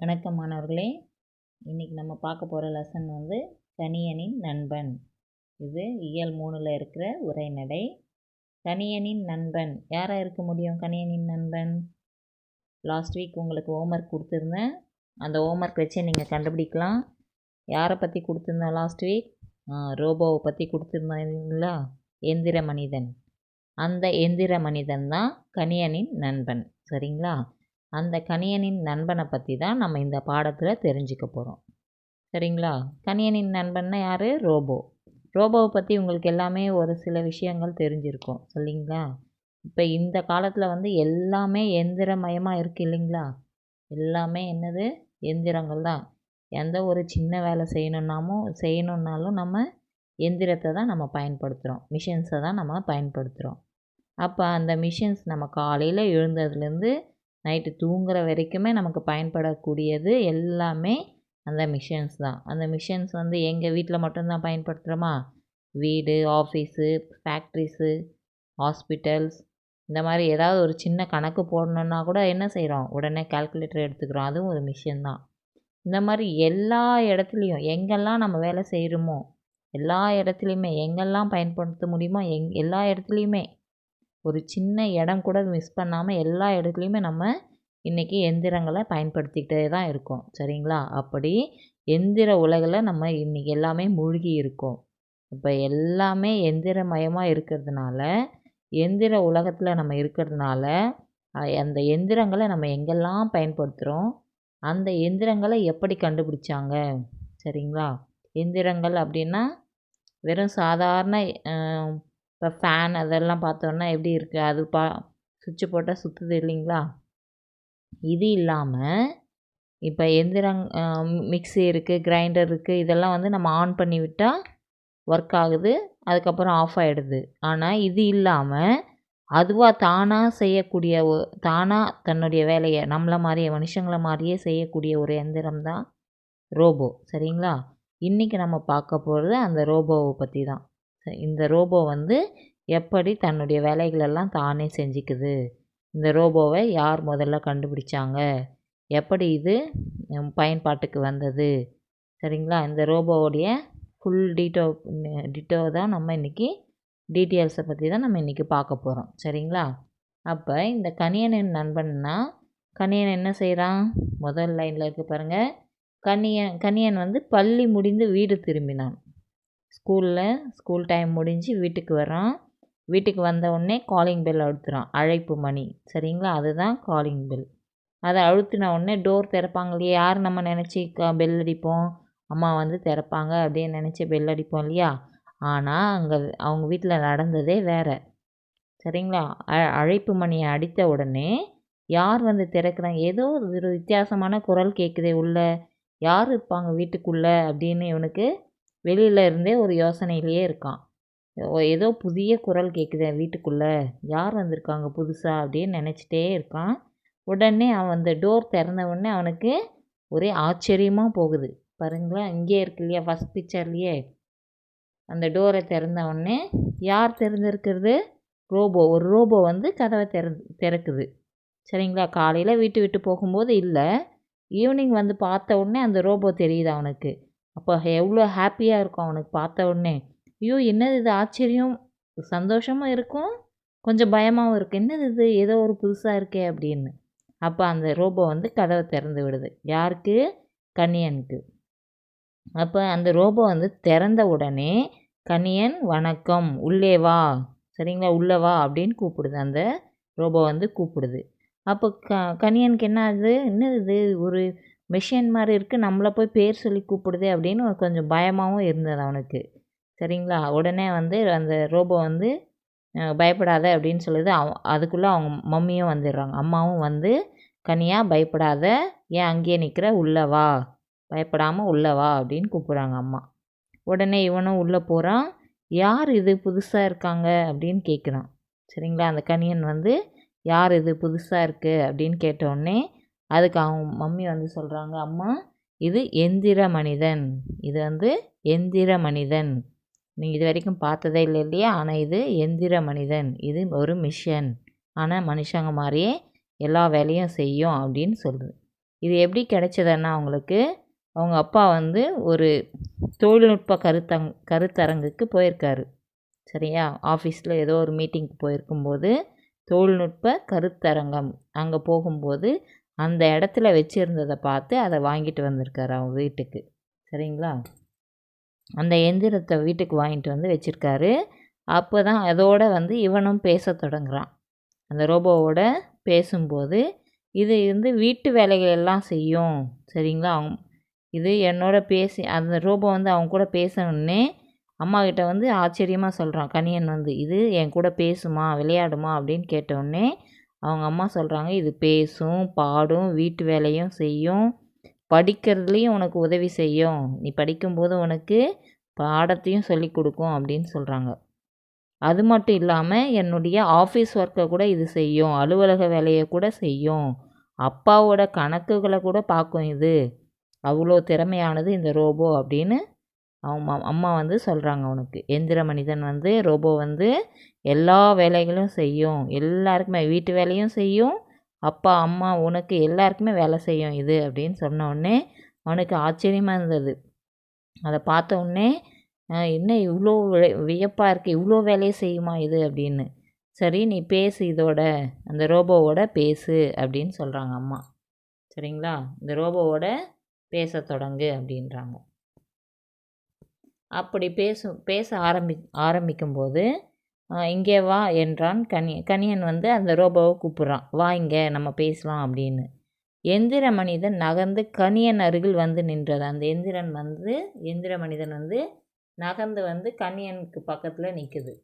வணக்கம் மாணவர்களே. இன்றைக்கி நம்ம பார்க்க போகிற லெசன் வந்து கணியனின் நண்பன். இது இயல் மூணில் இருக்கிற உரைநடை. கணியனின் நண்பன். யாராக இருக்க முடியும் கணியனின் நண்பன்? லாஸ்ட் வீக் உங்களுக்கு ஹோம்ஒர்க் கொடுத்துருந்தேன். அந்த ஹோம்ஒர்க் வச்சு நீங்கள் கண்டுபிடிக்கலாம். யாரை பற்றி கொடுத்துருந்தோம் லாஸ்ட் வீக் ரோபோவை பற்றி கொடுத்துருந்தீங்களா எந்திர மனிதன். அந்த எந்திர மனிதன் தான் கணியனின் நண்பன். சரிங்களா? அந்த கணியனின் நண்பனை பற்றி தான் நம்ம இந்த பாடத்தில் தெரிஞ்சுக்க போகிறோம் சரிங்களா? கணியனின் நண்பன்னா யார்? ரோபோ. ரோபோவை பற்றி உங்களுக்கு எல்லாமே ஒரு சில விஷயங்கள் தெரிஞ்சிருக்கும். சரிங்களா இப்போ இந்த காலத்தில் வந்து எல்லாமே எந்திரமயமாக இருக்குது இல்லைங்களா? எல்லாமே என்னது? எந்திரங்கள் தான். எந்த ஒரு சின்ன வேலை செய்யணுன்னாமும் செய்யணுன்னாலும் நம்ம எந்திரத்தை தான் நம்ம பயன்படுத்துகிறோம் மிஷின்ஸை தான் நம்ம பயன்படுத்துகிறோம் அப்போ அந்த மிஷின்ஸ் நம்ம காலையில் எழுந்ததுலேருந்து நைட்டு தூங்குகிற வரைக்குமே நமக்கு பயன்படக்கூடியது எல்லாமே அந்த மிஷின்ஸ் தான். அந்த மிஷின்ஸ் வந்து எங்கள் வீட்டில் மட்டும்தான் பயன்படுத்துகிறோமா வீடு ஆஃபீஸு ஃபேக்ட்ரிஸு ஹாஸ்பிட்டல்ஸ் இந்த மாதிரி ஏதாவது ஒரு சின்ன கணக்கு போடணுன்னா கூட என்ன செய்கிறோம் உடனே கால்குலேட்டர் எடுத்துக்கிறோம். அதுவும் ஒரு மிஷின் தான். இந்த மாதிரி எல்லா இடத்துலையும் எங்கெல்லாம் நம்ம வேலை செய்கிறோமோ எல்லா இடத்துலையுமே எங்கெல்லாம் பயன்படுத்த முடியுமோ எங் எல்லா இடத்துலையுமே ஒரு சின்ன இடம் கூட மிஸ் பண்ணாமல் எல்லா இடத்துலையுமே நம்ம இன்றைக்கி எந்திரங்களை பயன்படுத்திக்கிட்டே தான் இருக்கோம். சரிங்களா? அப்படி எந்திர உலகில் நம்ம இன்றைக்கி எல்லாமே மூழ்கி இருக்கோம். இப்போ எல்லாமே எந்திரமயமாக இருக்கிறதுனால எந்திர உலகத்தில் நம்ம இருக்கிறதுனால அந்த எந்திரங்களை நம்ம எங்கெல்லாம் பயன்படுத்துகிறோம் அந்த எந்திரங்களை எப்படி கண்டுபிடிச்சாங்க? சரிங்களா? எந்திரங்கள் அப்படின்னா வெறும் சாதாரண இப்போ ஃபேன் அதெல்லாம் பார்த்தோன்னா எப்படி இருக்குது அது பா சுவிட்சு போட்டால் சுற்றுது இல்லைங்களா? இது இல்லாமல் இப்போ எந்திரங் மிக்சி இருக்குது கிரைண்டர் இருக்குது இதெல்லாம் வந்து நம்ம ஆன் பண்ணி விட்டால் ஒர்க் ஆகுது அதுக்கப்புறம் ஆஃப் ஆகிடுது ஆனால் இது இல்லாமல் அதுவாக தானாக செய்யக்கூடிய தானாக தன்னுடைய வேலையை நம்மளை மாதிரியே மனுஷங்களை மாதிரியே செய்யக்கூடிய ஒரு எந்திரம் தான் ரோபோ. சரிங்களா? இன்றைக்கி நம்ம பார்க்க போகிறது அந்த ரோபோவை பற்றி தான் இந்த ரோபோ வந்து எப்படி தன்னுடைய வேலைகளெல்லாம் தானே செஞ்சுக்குது? இந்த ரோபோவை யார் முதல்ல கண்டுபிடிச்சாங்க? எப்படி இது பயன்பாட்டுக்கு வந்தது? சரிங்களா? இந்த ரோபோவுடைய ஃபுல் டீட்டோ டிட்டோ தான் நம்ம இன்றைக்கி டீட்டெயில்ஸை பற்றி தான் நம்ம இன்றைக்கி பார்க்க போகிறோம் சரிங்களா? அப்போ இந்த கணியனின் நண்பன்னா கணியன் என்ன செய்கிறான் முதல் லைனில் இருக்க பாருங்கள் கணியன் கணியன் வந்து பள்ளி முடிந்து வீடு திரும்பினான். ஸ்கூலில் ஸ்கூல் டைம் முடிஞ்சு வீட்டுக்கு வர்றான். வீட்டுக்கு வந்த உடனே காலிங் பெல் அழுத்துறான். அழைப்பு மணி. சரிங்களா? அதுதான் காலிங் பெல் அதை அழுத்தின உடனே டோர் திறப்பாங்க இல்லையா? யார் நம்ம நினச்சி பெல் அடிப்போம்? அம்மா வந்து திறப்பாங்க அப்படின்னு நினச்சி பெல் அடிப்போம் இல்லையா? ஆனால் அங்கே அவங்க வீட்டில் நடந்ததே வேறு. சரிங்களா? அ அழைப்பு மணியை அடித்த உடனே யார் வந்து திறக்கிறாங்க? ஏதோ ஒரு வித்தியாசமான குரல் கேட்குதே உள்ள. யார் இருப்பாங்க வீட்டுக்குள்ளே அப்படின்னு இவனுக்கு வெளியில் இருந்தே ஒரு யோசனையிலேயே இருக்கான். ஏதோ புதிய குரல் கேட்குது வீட்டுக்குள்ளே. யார் வந்திருக்காங்க புதுசாக அப்படின்னு நினச்சிட்டே இருக்கான். உடனே அவன் அந்த டோர் திறந்த உடனே அவனுக்கு ஒரே ஆச்சரியமாக போகுது. பாருங்களேன் இங்கே இருக்கு இல்லையா ஃபஸ்ட் பிக்சர்லேயே அந்த டோரை திறந்த உடனே யார் திறந்துருக்கிறது? ரோபோ. ஒரு ரோபோ வந்து கதவை திற திறக்குது. சரிங்களா? காலையில் வீட்டு விட்டு போகும்போது இல்லை. ஈவினிங் வந்து பார்த்த உடனே அந்த ரோபோ தெரியுது அவனுக்கு. அப்போ எவ்வளோ ஹாப்பியாக இருக்கும் அவனுக்கு பார்த்த உடனே. ஐயோ என்னது இது? ஆச்சரியம். சந்தோஷமும் இருக்கும். கொஞ்சம் பயமாகவும் இருக்குது என்னது இது? ஏதோ ஒரு புதுசாக இருக்கே அப்படின்னு. அப்போ அந்த ரோபோ வந்து கதவை திறந்து விடுது. யாருக்கு? கனியனுக்கு அப்போ அந்த ரோபோ வந்து திறந்த உடனே கனியன் வணக்கம். உள்ளே வா. சரிங்களா? உள்ளே வா. அப்படின்னு கூப்பிடுது. அந்த ரோபோ வந்து கூப்பிடுது. அப்போ க கனியனுக்கு என்ன ஆகுது? என்னது இது? ஒரு மிஷின் மாதிரி இருக்குது நம்மளை போய் பேர் சொல்லி கூப்பிடுதே அப்படின்னு கொஞ்சம் பயமாகவும் இருந்தது அவனுக்கு. சரிங்களா? உடனே வந்து அந்த ரோபோ வந்து பயப்படாத அப்படின்னு சொல்லுது அவ அதுக்குள்ளே அவங்க மம்மியும் வந்துடுறாங்க. அம்மாவும் வந்து கனியா பயப்படாத. ஏன் அங்கேயே நிற்கிற உள்ளே வா. பயப்படாமல் உள்ளே வா அப்படின்னு கூப்பிட்றாங்க அம்மா. உடனே இவனும் உள்ளே போகிறான் யார் இது புதுசாக இருக்காங்க? அப்படின்னு கேட்குறான் சரிங்களா? அந்த கனியன் வந்து யார் இது புதுசாக இருக்குது அப்படின்னு கேட்டோடனே அதுக்கு அவங்க மம்மி வந்து சொல்கிறாங்க அம்மா இது எந்திர மனிதன். இது வந்து எந்திர மனிதன். நீங்கள் இது வரைக்கும் பார்த்ததே இல்லை இல்லையா? ஆனால் இது எந்திர மனிதன். இது ஒரு மிஷன். ஆனால் மனுஷங்க மாதிரியே எல்லா வேலையும் செய்யும் அப்படின்னு சொல்லுது. இது எப்படி கிடைச்சதுன்னா அவங்களுக்கு அவங்க அப்பா வந்து ஒரு தொழில்நுட்ப கருத்தங் கருத்தரங்குக்கு போயிருக்காரு. சரியா? ஆஃபீஸில் ஏதோ ஒரு மீட்டிங்க்கு போயிருக்கும்போது தொழில்நுட்ப கருத்தரங்கம் அங்கே போகும்போது அந்த இடத்துல வச்சுருந்ததை பார்த்து அதை வாங்கிட்டு வந்திருக்காரு அவங்க வீட்டுக்கு. சரிங்களா? அந்த எந்திரத்தை வீட்டுக்கு வாங்கிட்டு வந்து வச்சுருக்காரு. அப்போ தான் அதோடு வந்து இவனும் பேச தொடங்குறான். அந்த ரோபோவோட பேசும்போது இது வந்து வீட்டு வேலைகள் எல்லாம் செய்யும். சரிங்களா? அவங்க இது என்னோட பேசி அந்த ரோபோ வந்து அவங்க கூட பேசணுன்னே அம்மாக்கிட்ட வந்து ஆச்சரியமாக சொல்கிறான் கனியன் வந்து இது என் கூட பேசுமா விளையாடுமா? அப்படின்னு கேட்டவுடனே அவங்க அம்மா சொல்கிறாங்க இது பேசும் பாடும் வீட்டு வேலையும் செய்யும் படிக்கிறதுலேயும் உனக்கு உதவி செய்யும். நீ படிக்கும்போது உனக்கு பாடத்தையும் சொல்லி கொடுக்கும் அப்படின்னு சொல்கிறாங்க அது மட்டும் இல்லாமல் என்னுடைய ஆஃபீஸ் ஒர்க்கை கூட இது செய்யும் அலுவலக வேலையை கூட செய்யும். அப்பாவோட கணக்குகளை கூட பார்க்கும் இது. அவ்வளோ திறமையானது இந்த ரோபோ அப்படின்னு அவங்க அம்மா வந்து சொல்கிறாங்க அவனுக்கு எந்திர மனிதன் வந்து ரோபோ வந்து எல்லா வேலைகளும் செய்யும். எல்லாருக்குமே வீட்டு வேலையும் செய்யும். அப்பா அம்மா உனக்கு எல்லாருக்குமே வேலை செய்யும் இது அப்படின்னு சொன்ன உடனே அவனுக்கு ஆச்சரியமாக இருந்தது. அதை பார்த்த உடனே என்ன இவ்வளோ வியப்பாக இருக்குது இவ்வளோ வேலையை செய்யுமா இது? அப்படின்னு. சரி நீ பேசு இதோட. அந்த ரோபோவோட பேசு அப்படின்னு சொல்கிறாங்க அம்மா. சரிங்களா? இந்த ரோபோவோட பேச தொடங்கு அப்படின்றாங்க. அப்படி பேசும் பேச ஆரம்பி ஆரம்பிக்கும்போது இங்கே வா என்றான் கனி கனியன் வந்து அந்த ரோபோவை கூப்பிட்றான். வா இங்கே நம்ம பேசலாம் அப்படின்னு. எந்திர மனிதன் நகர்ந்து கனியன் அருகில் வந்து நின்றது. அந்த எந்திரன் வந்து எந்திர மனிதன் வந்து நகர்ந்து வந்து கனியனுக்கு பக்கத்தில் நிற்குது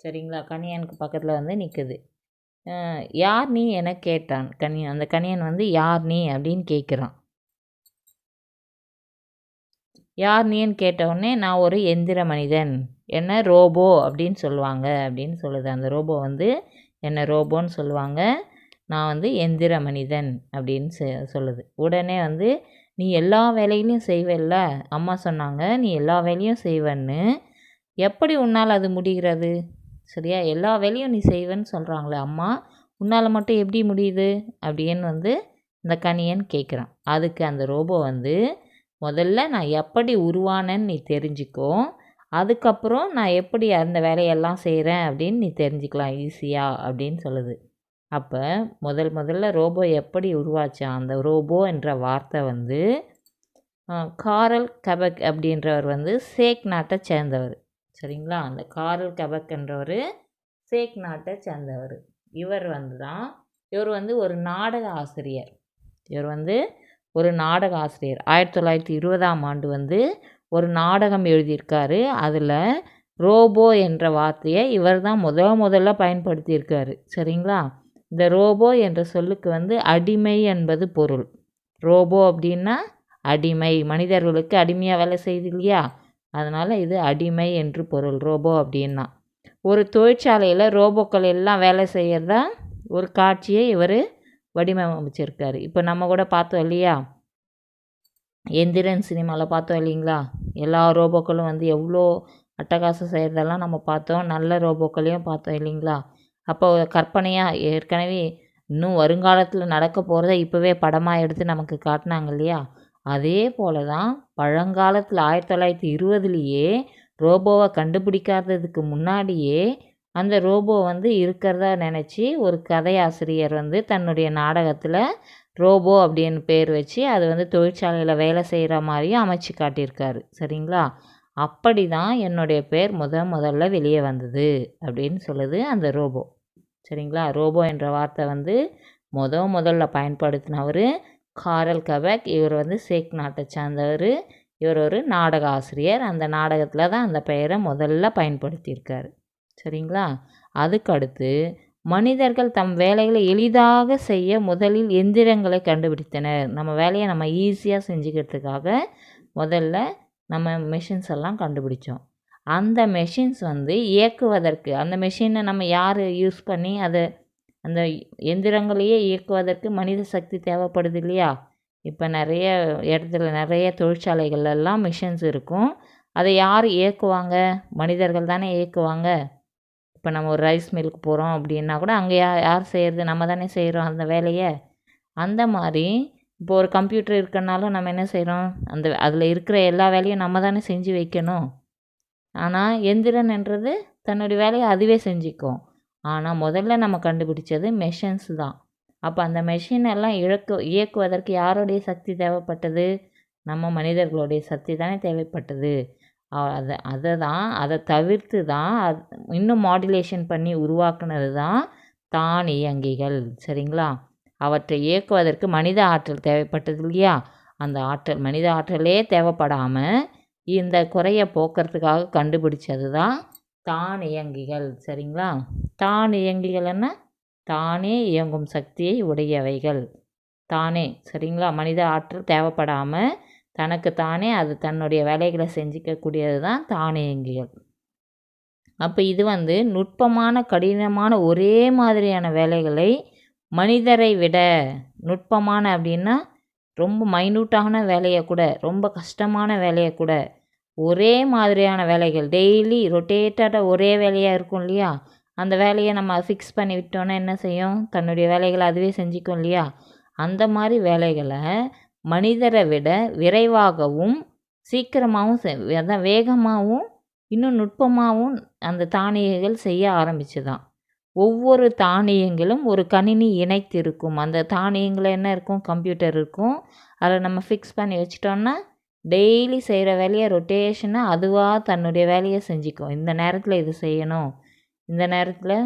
சரிங்களா? கனியனுக்கு பக்கத்தில் வந்து நிற்குது யார் நீ? என கேட்டான் கனியன் அந்த கனியன் வந்து யார் நீ? அப்படின்னு கேட்குறான் யார் நீன்னு கேட்டவுடனே நான் ஒரு எந்திர மனிதன். என்ன ரோபோ? அப்படின்னு சொல்லுவாங்க. அப்படின்னு சொல்லுது. அந்த ரோபோ வந்து என்ன ரோபோன்னு சொல்லுவாங்க. நான் வந்து எந்திர மனிதன். அப்படின்னு சொல்லுது. உடனே வந்து நீ எல்லா வேலைகளையும் செய்வல்ல? அம்மா சொன்னாங்க. நீ எல்லா வேலையும் செய்வன்னு. எப்படி உன்னால் அது முடிகிறது? சரியா? எல்லா வேலையும் நீ செய்வேன்னு சொல்கிறாங்களே அம்மா. உன்னால் மட்டும் எப்படி முடியுது? அப்படின்னு வந்து இந்த கனியன் கேட்குறான் அதுக்கு அந்த ரோபோ வந்து முதல்ல நான் எப்படி உருவானேன்னு நீ தெரிஞ்சுக்கோ. அதுக்கப்புறம் நான் எப்படி அந்த வேலையெல்லாம் செய்கிறேன் அப்படின்னு நீ தெரிஞ்சுக்கலாம் ஈஸியாக அப்படின்னு சொல்லுது. அப்போ முதல் முதல்ல ரோபோ எப்படி உருவாச்சான் அந்த ரோபோ என்ற வார்த்தை வந்து காரல் கபக் அப்படின்றவர் வந்து சேக் நாட்டை சேர்ந்தவர். சரிங்களா? அந்த காரல் கபக் என்றவர் சேக் நாட்டை சேர்ந்தவர். இவர் வந்து தான் இவர் வந்து ஒரு நாடக ஆசிரியர். இவர் வந்து ஒரு நாடக ஆசிரியர். ஆயிரத்தி தொள்ளாயிரத்தி இருபதாம் ஆண்டு வந்து ஒரு நாடகம் எழுதியிருக்காரு. அதில் ரோபோ என்ற வார்த்தையை இவர் தான் முத முதல்ல பயன்படுத்தியிருக்காரு. சரிங்களா? இந்த ரோபோ என்ற சொல்லுக்கு வந்து அடிமை என்பது பொருள். ரோபோ அப்படின்னா அடிமை. மனிதர்களுக்கு அடிமையாக வேலை செய்யுது இல்லையா? அதனால் இது அடிமை என்று பொருள். ரோபோ அப்படின்னா. ஒரு தொழிற்சாலையில் ரோபோக்கள் எல்லாம் வேலை செய்கிறதா ஒரு காட்சியை இவர் வடிவமைச்சிருக்காரு இப்போ நம்ம கூட பார்த்தோம் இல்லையா? எந்திரன் சினிமாவில் பார்த்தோம் இல்லைங்களா? எல்லா ரோபோக்களும் வந்து எவ்வளோ அட்டகாசம் செய்கிறதெல்லாம் நம்ம பார்த்தோம். நல்ல ரோபோக்களையும் பார்த்தோம் இல்லைங்களா? அப்போ கற்பனையாக ஏற்கனவே இன்னும் வருங்காலத்தில் நடக்க போகிறத இப்போவே படமாக எடுத்து நமக்கு காட்டினாங்க இல்லையா? அதே போல் தான் பழங்காலத்தில் ஆயிரத்தி தொள்ளாயிரத்தி இருபதுலேயே ரோபோவை கண்டுபிடிக்காததுக்கு முன்னாடியே அந்த ரோபோ வந்து இருக்கிறதா நினச்சி ஒரு கதையாசிரியர் வந்து தன்னுடைய நாடகத்தில் ரோபோ அப்படின்னு பேர் வச்சு அது வந்து தொழிற்சாலையில் வேலை செய்கிற மாதிரியும் அமைச்சு காட்டியிருக்காரு. சரிங்களா? அப்படி தான் என்னுடைய பேர் முத முதல்ல வெளியே வந்தது அப்படின்னு சொல்லுது அந்த ரோபோ. சரிங்களா? ரோபோ என்ற வார்த்தை வந்து முத முதல்ல பயன்படுத்தினவர் காரல் கபக் இவர் வந்து சேக் நாட்டை சார்ந்தவர் இவர் ஒரு நாடக ஆசிரியர். அந்த நாடகத்தில் தான் அந்த பெயரை முதல்ல பயன்படுத்தியிருக்காரு. சரிங்களா? அதுக்கடுத்து மனிதர்கள் தம் வேலைகளை எளிதாக செய்ய முதலில் எந்திரங்களை கண்டுபிடித்தனர். நம்ம வேலையை நம்ம ஈஸியாக செஞ்சுக்கிறதுக்காக முதல்ல நம்ம மெஷின்ஸ் எல்லாம் கண்டுபிடிச்சோம். அந்த மெஷின்ஸ் வந்து இயக்குவதற்கு அந்த மெஷினை நம்ம யார் யூஸ் பண்ணி அதை அந்த எந்திரங்களையே இயக்குவதற்கு மனித சக்தி தேவைப்படுது இல்லையா? இப்போ நிறைய இடத்துல நிறைய தொழிற்சாலைகள்லாம் மிஷின்ஸ் இருக்கும். அதை யார் இயக்குவாங்க? மனிதர்கள் தானே இயக்குவாங்க. இப்போ நம்ம ஒரு ரைஸ் மில்க்கு போகிறோம் அப்படின்னா கூட அங்கே யா யார் செய்கிறது நம்ம தானே செய்கிறோம் அந்த வேலையை. அந்த மாதிரி இப்போ ஒரு கம்ப்யூட்டர் இருக்கனாலும் நம்ம என்ன செய்கிறோம் அந்த அதில் இருக்கிற எல்லா வேலையும் நம்ம தானே செஞ்சு வைக்கணும். ஆனால் எந்திரன்ன்றது தன்னுடைய வேலையை அதுவே செஞ்சுக்கும். ஆனால் முதல்ல நம்ம கண்டுபிடிச்சது மெஷின்ஸ் தான். அப்போ அந்த மெஷின் எல்லாம் இழக்கு இயக்குவதற்கு யாருடைய சக்தி தேவைப்பட்டது? நம்ம மனிதர்களுடைய சக்தி தானே தேவைப்பட்டது. அதை அதை தான் அதை தவிர்த்து தான் அது இன்னும் மாடுலேஷன் பண்ணி உருவாக்குனது தான் தானியங்கிகள் சரிங்களா? அவற்றை இயக்குவதற்கு மனித ஆற்றல் தேவைப்பட்டது இல்லையா? அந்த ஆற்றல் மனித ஆற்றலே தேவைப்படாமல் இந்த குறையை போக்குறதுக்காக கண்டுபிடிச்சது தான் தானியங்கிகள் சரிங்களா? தானியங்கிகள்னா தானே இயங்கும் சக்தியை உடையவைகள். தானே சரிங்களா? மனித ஆற்றல் தேவைப்படாமல் தனக்கு தானே அது தன்னுடைய வேலைகளை செஞ்சுக்கக்கூடியது தான் தானியங்கிகள். அப்போ இது வந்து நுட்பமான கடினமான ஒரே மாதிரியான வேலைகளை மனிதரை விட நுட்பமான அப்படின்னா ரொம்ப மைனூட்டான வேலையை கூட ரொம்ப கஷ்டமான வேலையை கூட ஒரே மாதிரியான வேலைகள். டெய்லி ரொட்டேட்டடாக ஒரே வேலையாக இருக்கும் இல்லையா? அந்த வேலையை நம்ம ஃபிக்ஸ் பண்ணி விட்டோன்னா என்ன செய்யும்? தன்னுடைய வேலைகளை அதுவே செஞ்சுக்கும் இல்லையா? அந்த மாதிரி வேலைகளை மனிதரை விட விரைவாகவும் சீக்கிரமாகவும் அதான் வேகமாகவும் இன்னும் நுட்பமாகவும் அந்த தானியங்கள் செய்ய ஆரம்பிச்சுதான். ஒவ்வொரு தானியங்களும் ஒரு கணினி இணைத்திருக்கும். அந்த தானியங்களில் என்ன இருக்கும்? கம்ப்யூட்டர் இருக்கும். அதில் நம்ம ஃபிக்ஸ் பண்ணி வச்சிட்டோம்னா டெய்லி செய்கிற வேலையை ரொட்டேஷனாக அதுவாக தன்னுடைய வேலையை செஞ்சுக்கும். இந்த நேரத்தில் இது செய்யணும். இந்த நேரத்தில்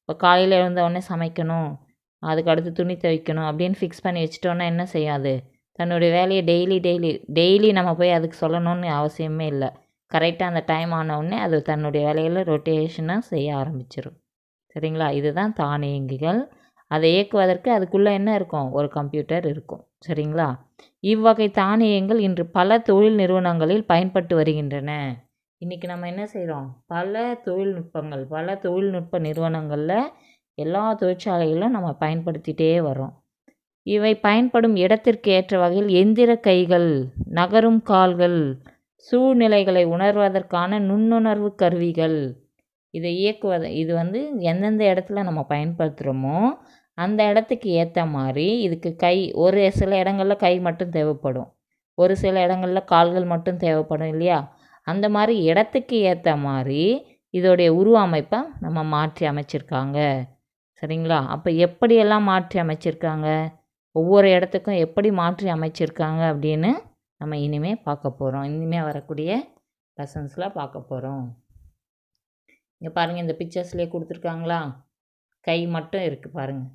இப்போ காலையில் எழுந்த உடனே சமைக்கணும். அதுக்கு அடுத்து துணி துவைக்கணும் அப்படின்னு ஃபிக்ஸ் பண்ணி வச்சிட்டோன்னா என்ன செய்யாது? தன்னுடைய வேலையை டெய்லி டெய்லி டெய்லி நம்ம போய் அதுக்கு சொல்லணும்னு அவசியமே இல்லை. கரெக்டாக அந்த டைம் ஆன உடனே அது தன்னுடைய வேலையில் ரொட்டேஷனாக செய்ய ஆரம்பிச்சிடும் சரிங்களா? இதுதான் தானியங்கிகள். அதை இயக்குவதற்கு அதுக்குள்ளே என்ன இருக்கும்? ஒரு கம்ப்யூட்டர் இருக்கும். சரிங்களா? இவ்வகை தானியங்கள் இன்று பல தொழில் நிறுவனங்களில் பயன்பட்டு வருகின்றன. இன்றைக்கி நம்ம என்ன செய்கிறோம் பல தொழில்நுட்பங்கள் பல தொழில்நுட்ப நிறுவனங்களில் எல்லா தொழிற்சாலைகளும் நம்ம பயன்படுத்திகிட்டே வரோம் இவை பயன்படும் இடத்திற்கு ஏற்ற வகையில் எந்திர கைகள் நகரும் கால்கள் சூழ்நிலைகளை உணர்வதற்கான நுண்ணுணர்வு கருவிகள் இதை இயக்குவதை இது வந்து எந்தெந்த இடத்துல நம்ம பயன்படுத்துகிறோமோ அந்த இடத்துக்கு ஏற்ற மாதிரி இதுக்கு கை ஒரு சில இடங்களில் கை மட்டும் தேவைப்படும். ஒரு சில இடங்களில் கால்கள் மட்டும் தேவைப்படும் இல்லையா? அந்த மாதிரி இடத்துக்கு ஏற்ற மாதிரி இதோடைய உருவ அமைப்பை நம்ம மாற்றி அமைச்சிருக்காங்க. சரிங்களா? அப்போ எப்படியெல்லாம் மாற்றி அமைச்சிருக்காங்க? ஒவ்வொரு இடத்துக்கும் எப்படி மாற்றி அமைச்சிருக்காங்க? அப்படின்னு நம்ம இனிமேல் பார்க்க போகிறோம் இனிமேல் வரக்கூடிய லெசன்ஸில் பார்க்க போகிறோம் இங்கே பாருங்கள் இந்த பிக்சர்ஸ்லேயே கொடுத்துருக்காங்களா? கை மட்டும் இருக்குது பாருங்கள்